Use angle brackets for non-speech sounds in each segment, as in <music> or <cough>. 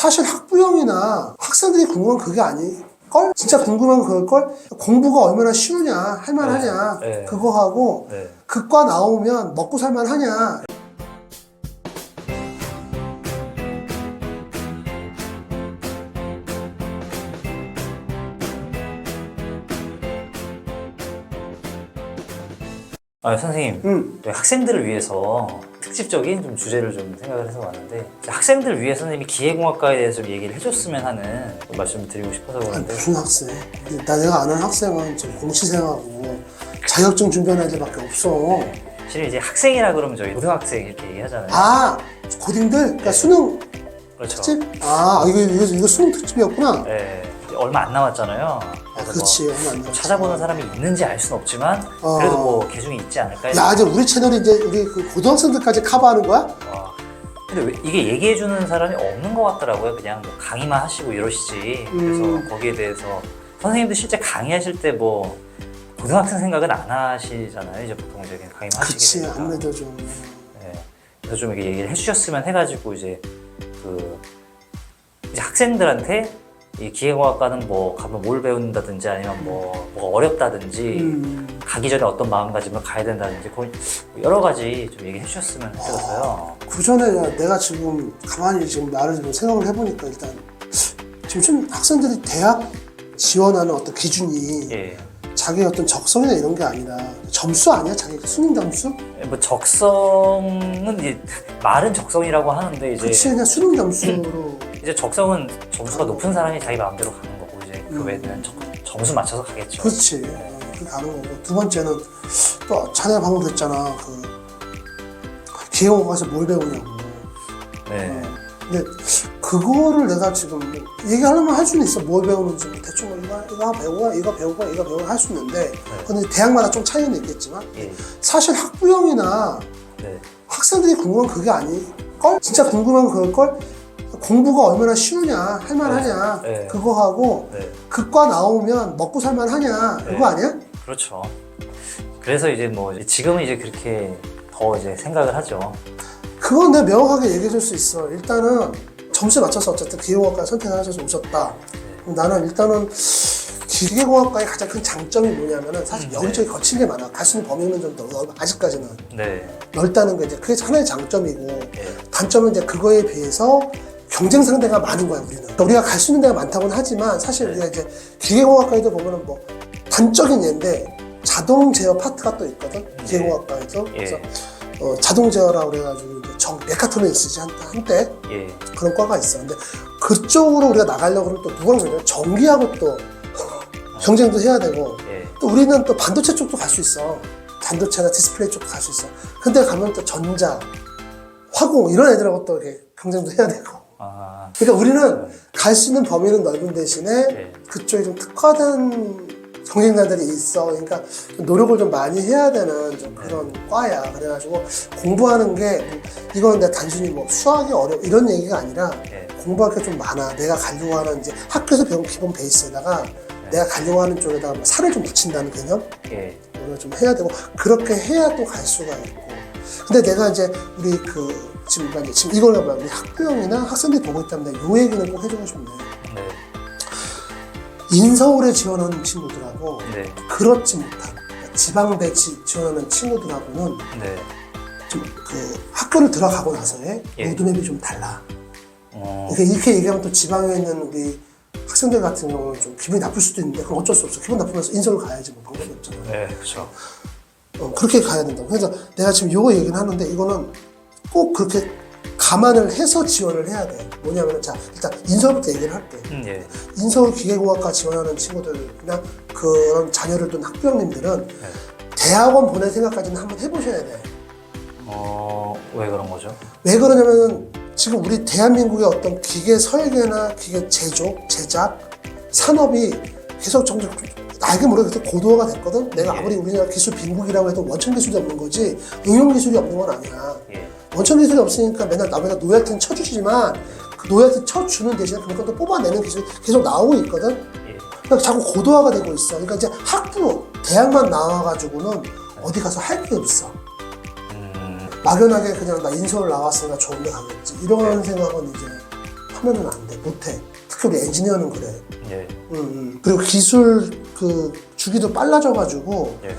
사실 학부형이나 학생들이 궁금한 그게 아닐걸? 진짜 궁금한 그걸 걸? 공부가 얼마나 쉬우냐, 할만하냐, 네, 네. 그거 하고, 네. 그과 나오면 먹고 살만하냐. 아, 선생님, 음. 저희 학생들을 위해서 특집적인 좀 주제를 좀 생각을 해서 왔는데 학생들을 위해 선생님이 기계공학과에 대해서 좀 얘기를 해줬으면 하는 말씀을 드리고 싶어서 아니, 그러는데 무슨 학생? 나 내가 아는 학생은 지금 공시생하고 자격증 준비하는 애들밖에 없어. 실은 이제 학생이라 그러면 저희 고등학생 이렇게 얘기하잖아요. 아, 고딩들? 그러니까 수능 그렇죠. 특집? 아, 이거, 이거, 이거 수능 특집이었구나. 네, 얼마 안 남았잖아요. 그래서 뭐 얼마 안 남았지. 찾아보는 사람이 있는지 알 수는 없지만 어. 그래도 뭐 개중이 있지 않을까. 야, 이제 우리 채널이 이제 우리 그 고등학생들까지 커버하는 거야? 와. 근데 왜 이게 얘기해주는 사람이 없는 것 같더라고요. 그냥 뭐 강의만 하시고 이러시지. 음. 그래서 거기에 대해서 선생님도 실제 강의하실 때 뭐 고등학생 생각은 안 하시잖아요. 이제 보통 이제 그냥 강의만 하시게 그치, 되니까. 아무래도 좀. 네. 그래서 좀 이렇게 얘기를 해주셨으면 해가지고 이제 그 이제 학생들한테 이 기계공학과는 뭐 가면 뭘 배운다든지 아니면 뭐 뭐가 어렵다든지 음, 가기 전에 어떤 마음가짐을 가야 된다든지 거의 여러 가지 좀 얘기해 주셨으면 해서요. 그 전에 내가 지금 가만히 지금 나를 좀 생각을 해보니까 일단 지금 좀 학생들이 대학 지원하는 어떤 기준이 예. 자기 어떤 적성이나 이런 게 아니라 점수 아니야? 자기 수능 점수? 뭐 적성은 이제 말은 적성이라고 하는데 이제 그치, 그냥 수능 점수로. 이제 적성은 점수가 높은 사람이 자기 마음대로 가는 거고 이제 그 음. 외에는 적- 점수 맞춰서 가겠죠. 그렇지. 어, 그렇게 가는 거고. 두 번째는 또 자네가 방금 됐잖아. 그 기회공 가서 뭘 배우냐고. 네. 근데 그거를 내가 지금 얘기하려면 할 수는 있어. 뭘 배우는지 뭐 대충 뭐 이거 이거 배우고 이거 배우고 이거 배우고 할 수 있는데 근데 대학마다 좀 차이는 있겠지만 예. 사실 학부형이나 네. 학생들이 궁금한 그게 아닐걸? 진짜 궁금한 그걸걸? 공부가 얼마나 쉬우냐, 할만하냐, 네. 네. 그거 하고 네. 그과 나오면 먹고 살만하냐, 네. 그거 아니야? 그렇죠. 그래서 이제 뭐 지금은 이제 그렇게 더 이제 생각을 하죠. 그건 내가 명확하게 얘기해 줄 수 있어. 일단은 점수에 맞춰서 어쨌든 기계공학과 선택하셔서 오셨다. 그럼 나는 일단은 기계공학과의 가장 큰 장점이 뭐냐면은 사실 음, 여기저기 거친 게 많아. 갈수 있는 범위는 좀더 넓어. 아직까지는 네. 넓다는 게 이제 그게 하나의 장점이고 예. 단점은 이제 그거에 비해서 경쟁 상대가 많은 거야 우리는. 그러니까 우리가 갈 수 있는 데가 많다고는 하지만 사실 네. 우리가 이제 기계공학과에도 보면은 뭐 단적인 예인데 자동 제어 파트가 또 있거든. 기계공학과에서 예. 그래서 어, 자동 제어라고 그래가지고 이제 정 메카트로닉스지 한- 한때 예. 그런 과가 있어. 근데 그쪽으로 우리가 나가려고 그러면 또 누구랑 경쟁? 전기하고 또 경쟁도 해야 되고 예. 또 우리는 또 반도체 쪽도 갈 수 있어. 반도체나 디스플레이 쪽도 갈 수 있어. 근데 가면 또 전자, 화공 이런 애들하고 또 이렇게 경쟁도 해야 되고. 아. 그러니까 우리는 갈 수 있는 범위는 넓은 대신에 네. 그쪽에 좀 특화된 경쟁자들이 있어. 그러니까 좀 노력을 좀 많이 해야 되는 좀 그런 과야. 그래가지고 공부하는 게 이건 내가 단순히 뭐 수학이 어려 이런 얘기가 아니라 예. 공부할 게 좀 많아. 내가 가려고 하는 이제 학교에서 배운 기본 베이스에다가 내가 가려고 하는 쪽에다가 뭐 살을 좀 붙인다는 개념? 예. 이걸 좀 해야 되고 그렇게 해야 또 갈 수가 있고. 근데 내가 이제 우리 그 지금 이제 지금 이걸 해봐 우리 학부형이나 학생들이 보고 있다면 내가 요 얘기는 꼭 해주고 싶은데 네. 인서울에 지원하는 친구들하고 네. 그렇지 못한 지방 배치 지원하는 친구들하고는 네. 좀 그 학교를 들어가고 나서의 예. 로드맵이 좀 달라. 어. 이렇게, 이렇게 얘기하면 또 지방에 있는 우리 학생들 같은 경우는 좀 기분이 나쁠 수도 있는데 그건 어쩔 수 없어. 기분 나쁘면서 인서울 가야지 뭐 방법이 없잖아. 네. 그렇죠. 어, 그렇게 가야 된다고. 그래서 내가 지금 요거 얘기는 하는데 이거는 꼭 그렇게 감안을 해서 지원을 해야 돼. 뭐냐면 자 일단 인서울부터 얘기를 할게. 음, 예. 인서울 기계공학과 지원하는 친구들이나 그런 자녀를 둔 학부형님들은 네. 대학원 보낼 생각까지는 한번 해보셔야 돼. 어, 왜 그런 거죠? 왜 그러냐면은 지금 우리 대한민국의 어떤 기계 설계나 기계 제조, 제작, 산업이 계속 점점 나에게 모르게 고도화가 됐거든. 내가 예. 아무리 우리나라 기술 빈국이라고 해도 원천 기술이 없는 거지 응용 기술이 없는 건 아니야. 예. 원천 기술이 없으니까 맨날 남에다 노약팀 쳐주시지만 그 노약팀 쳐주는 대신에 그런 것도 뽑아내는 기술이 계속 나오고 있거든. 예. 그러니까 자꾸 고도화가 되고 있어. 그러니까 이제 학부, 대학만 나와가지고는 어디 가서 할 게 없어. 음. 막연하게 그냥 나 인서울 나왔으니까 좋은 데 가겠지. 이런 네. 생각은 이제 하면은 안 돼. 못해. 특히 우리 엔지니어는 그래. 예. 음, 음. 그리고 기술 그 주기도 빨라져가지고 예.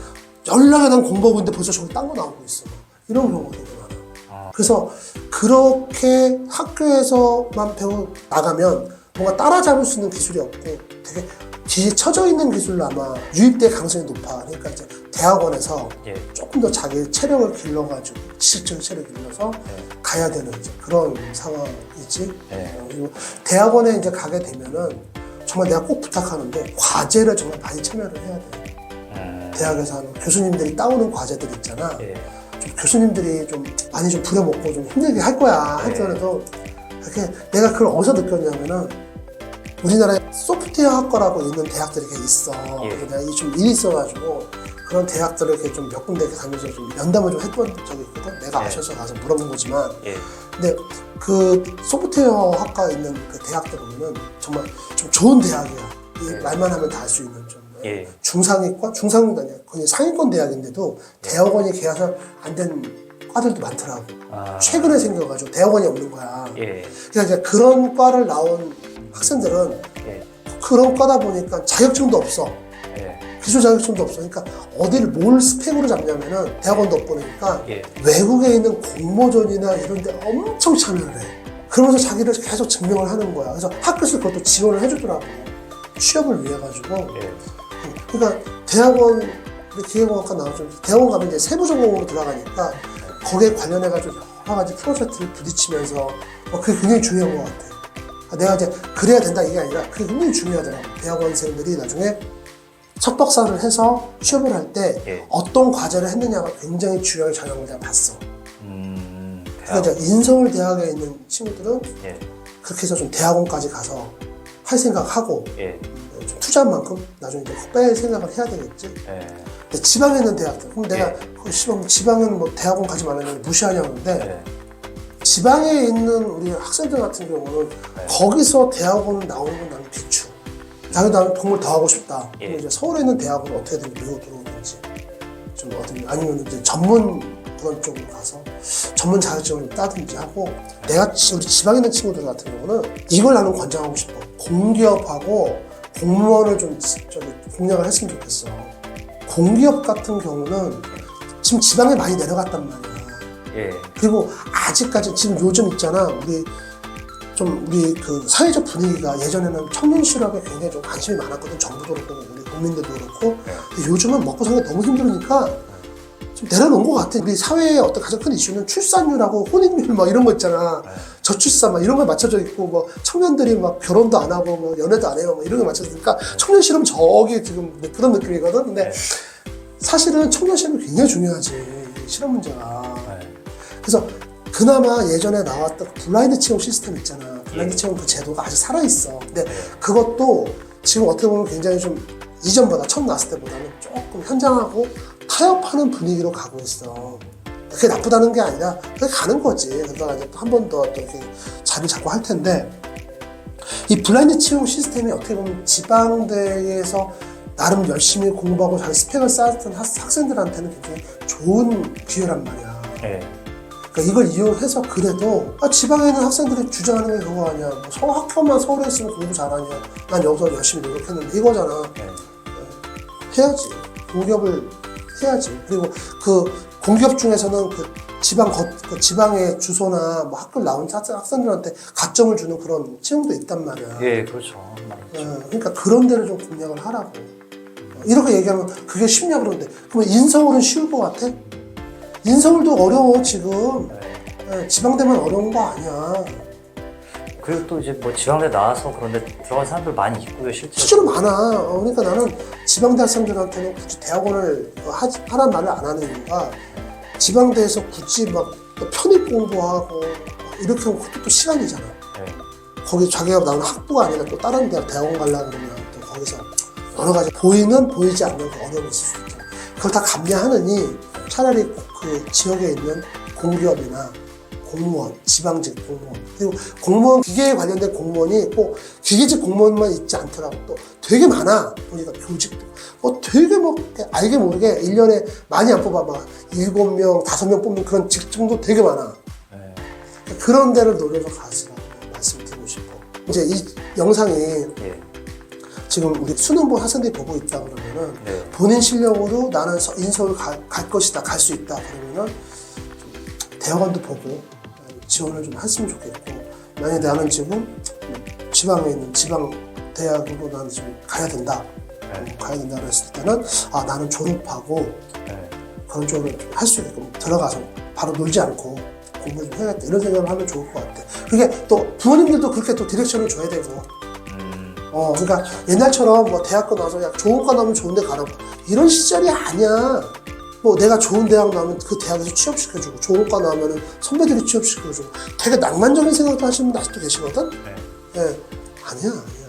연락에 난 공부하고 있는데 벌써 저기 딴 거 나오고 있어. 이런 경우가 많아. 아. 그래서 그렇게 학교에서만 배우 나가면 뭔가 따라잡을 수 있는 기술이 없고 되게 뒤에 쳐져 있는 기술로 아마 유입될 가능성이 높아. 그러니까 이제 대학원에서 예. 조금 더 자기 체력을 길러가지고 지식적인 체력을 길러서 네. 가야 되는 그런 상황이지. 네. 어, 그리고 대학원에 이제 가게 되면은 정말 내가 꼭 부탁하는데 과제를 정말 많이 참여를 해야 돼. 음. 대학에서 하는 교수님들이 따오는 과제들 있잖아. 예. 좀 교수님들이 좀 많이 좀 부려먹고 좀 힘들게 할 거야. 네. 하더라도 이렇게 내가 그걸 어디서 느꼈냐면은 우리나라에 소프트웨어 학과라고 있는 대학들이 이렇게 있어. 예. 그래서 내가 이좀 일이 있어가지고 그런 대학들을 이렇게 좀 몇 군데 다니면서 좀 면담을 좀 했던 적이 있거든. 내가 네. 아셔서 가서 물어본 거지만 예. 근데 그 소프트웨어 학과에 있는 그 대학들 보면은 정말 좀 좋은 대학이야. 이 네. 말만 하면 다 할 수 있는 좀 예. 중상위권 아니야. 거의 상위권 대학인데도 대학원이 개설 안된 과들도 많더라고. 아. 최근에 생겨가지고 대학원이 없는 거야. 예. 그러니까 이제 그런 과를 나온 학생들은 예. 그런 과다 보니까 자격증도 없어. 예. 기술 자격증도 없어. 그러니까 어디를 뭘 스펙으로 잡냐면은 대학원도 없고 그러니까 예. 외국에 있는 공모전이나 이런 데 엄청 참여를 해. 그러면서 자기를 계속 증명을 하는 거야. 그래서 학교에서 그것도 지원을 해주더라고. 취업을 위해 가지고. 예. 그러니까 대학원, 우리 기계공학과 나오죠. 대학원 가면 이제 세부 전공으로 들어가니까 거기에 관련해가지고 여러 가지 프로젝트를 부딪히면서 어, 그게 굉장히 중요한 것 같아. 아, 내가 이제 그래야 된다 이게 아니라 그게 굉장히 중요하더라고. 대학원생들이 나중에 석박사를 해서 취업을 할때 예. 어떤 과제를 했느냐가 굉장히 중요하게 작용을 내가 봤어. 음. 그러니까 인서울 대학에 있는 친구들은 예. 그렇게 해서 좀 대학원까지 가서 할 생각하고 예. 좀 투자한 만큼 나중에 이제 뺄 생각을 해야 되겠지. 예. 근데 지방에 있는 대학들. 그럼 내가 예. 그 시방 지방은 뭐 대학원 가지 말라는 무시하냐고 하는데 예. 지방에 있는 우리 학생들 같은 경우는 네. 거기서 대학원 나오는 건 나는 비추. 나는 나는 동물 더 하고 싶다. 예. 그럼 이제 서울에 있는 대학은 어떻게든 미국 들어오든지 좀 어떤 아니면 이제 전문 그런 쪽으로 가서 전문 자격증을 따든지 하고 내가 지- 우리 지방에 있는 친구들 같은 경우는 이걸 나는 권장하고 싶어. 공기업하고 공무원을 좀 공략을 했으면 좋겠어. 공기업 같은 경우는 지금 지방에 많이 내려갔단 말이야. 예. 그리고 아직까지 지금 요즘 있잖아 우리 좀 우리 그 사회적 분위기가 예전에는 청년 실업에 굉장히 좀 관심이 많았거든 정부도 그렇고 우리 국민들도 그렇고 네. 근데 요즘은 먹고 사는 게 너무 힘들으니까 좀 내려놓은 것 같아 우리 사회의 어떤 가장 큰 이슈는 출산율하고 혼인율 막 이런 거 있잖아 네. 저출산 막 이런 거에 맞춰져 있고 뭐 청년들이 막 결혼도 안 하고 뭐 연애도 안 해요 뭐 이런 게 맞춰져 있으니까 청년 실업 저기 지금 그런 느낌이거든 근데 네. 사실은 청년 실업이 굉장히 중요하지 이 실업 문제가 예. 그래서 그나마 예전에 나왔던 그 블라인드 채용 시스템 있잖아. 블라인드 예. 채용 그 제도가 아직 살아있어. 근데 네. 그것도 지금 어떻게 보면 굉장히 좀 이전보다 처음 나왔을 때보다는 조금 현장하고 타협하는 분위기로 가고 있어. 그게 나쁘다는 게 아니라 그게 가는 거지. 그러다가 이제 한 번더또 이렇게 자리 잡고 할 텐데 이 블라인드 채용 시스템이 어떻게 보면 지방대에서 나름 열심히 공부하고 잘 스펙을 쌓았던 학- 학생들한테는 굉장히 좋은 기회란 말이야. 예. 그러니까 이걸 이용해서 그래도 아, 지방에 있는 학생들이 주장하는 게 그거 아니야. 뭐 서울 학교만 서울에 있으면 공부 잘하냐. 난 여기서 열심히 노력했는데 이거잖아. 예. 해야지. 공기업을 해야지. 그리고 그 공기업 중에서는 그 지방 거, 그 지방의 주소나 뭐 학교 나온 학생, 학생들한테 가점을 주는 그런 채용도 있단 말이야. 예. 그렇죠. 어, 그러니까 그런 데를 좀 공략을 하라고. 어, 이렇게 얘기하면 그게 쉽냐 그러는데 그러면 인서울은 쉬울 것 같아? 인서울도 어려워 지금. 예. 예, 지방대만 어려운 거 아니야. 그리고 또 이제 뭐 지방대 나와서 그런데 들어간 사람들 많이 있고요, 실제로. 실제로 많아. 어, 그러니까 나는 지방대 학생들한테는 굳이 대학원을 하지, 하란 말을 안 하는 이유가 지방대에서 굳이 막또 편입 공부하고 막 이렇게 하면 그것도 또 시간이잖아. 예. 거기 자기가 나오는 학부가 아니라 또 다른 대학 대학원 가려고 그러면 또 거기서 여러 가지 보이는 보이지 않는 그 어려움이 있을 수 있죠. 그걸 다 감내하느니 차라리 그 지역에 있는 공기업이나 공무원, 지방직 공무원. 그리고 공무원 기계에 관련된 공무원이 꼭 기계직 공무원만 있지 않더라고. 또 되게 많아. 보니까 교직도. 뭐 되게 뭐 알게 모르게 1년에 많이 안 뽑아 막 7명, 5명 뽑는 그런 직종도 되게 많아. 예. 그런 데를 노려서 가시라고 말씀드리고 싶어. 이제 이 영상이 예. 지금 우리 수능 본 학생들이 보고 있다 그러면은 네. 본인 실력으로 나는 서- 인서울 가- 갈 것이다, 갈 수 있다 그러면은 좀 대학원도 보고 지원을 좀 했으면 좋겠고 만약에 나는 지금 지방에 있는 지방 대학으로 나는 지금 가야 된다, 네. 가야 된다 그랬을 때는 아 나는 졸업하고 네. 그런 쪽으로 할 수 있게끔 들어가서 바로 놀지 않고 공부 좀 해야겠다 이런 생각을 하면 좋을 것 같아. 그게 또 부모님들도 그렇게 또 디렉션을 줘야 되고 음, 어, 그러니까 옛날처럼 뭐 대학교 나와서 야 좋은 과 나오면 좋은 데 가라고 이런 시절이 아니야. 뭐 내가 좋은 대학 나오면 그 대학에서 취업시켜주고 좋은 과 나오면 선배들이 취업시켜주고 되게 낭만적인 생각도 하시는 분도 아직도 계시거든? 네. 예. 아니야, 아니야, 아니야.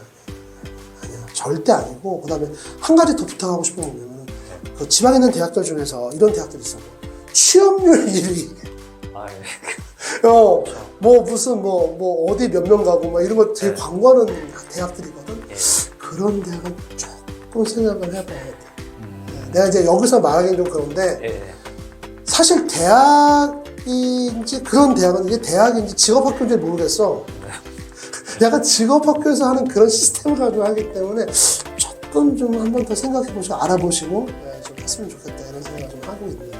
아니야. 절대 아니고 그 다음에 한 가지 더 부탁하고 싶은 게 뭐냐면 그 지방에 있는 대학들 중에서 이런 대학들이 있어. 취업률 1위. 아, 예. <laughs> 어, 뭐 무슨 뭐, 뭐 어디 몇 명 가고 막 이런 거 되게 네. 광고하는 대학들이거든. 예. 그런 대학은 조금 생각을 해봐야 돼. 음, 내가 이제 여기서 말하기는 좀 그런데 예. 사실 대학인지 그런 대학은 이게 대학인지 직업학교인지 모르겠어. 약간 직업학교에서 하는 그런 시스템을 가지고 하기 때문에 조금 좀 한 번 더 생각해 보시고 알아보시고 네, 좀 했으면 좋겠다 이런 생각을 좀 하고 있네요.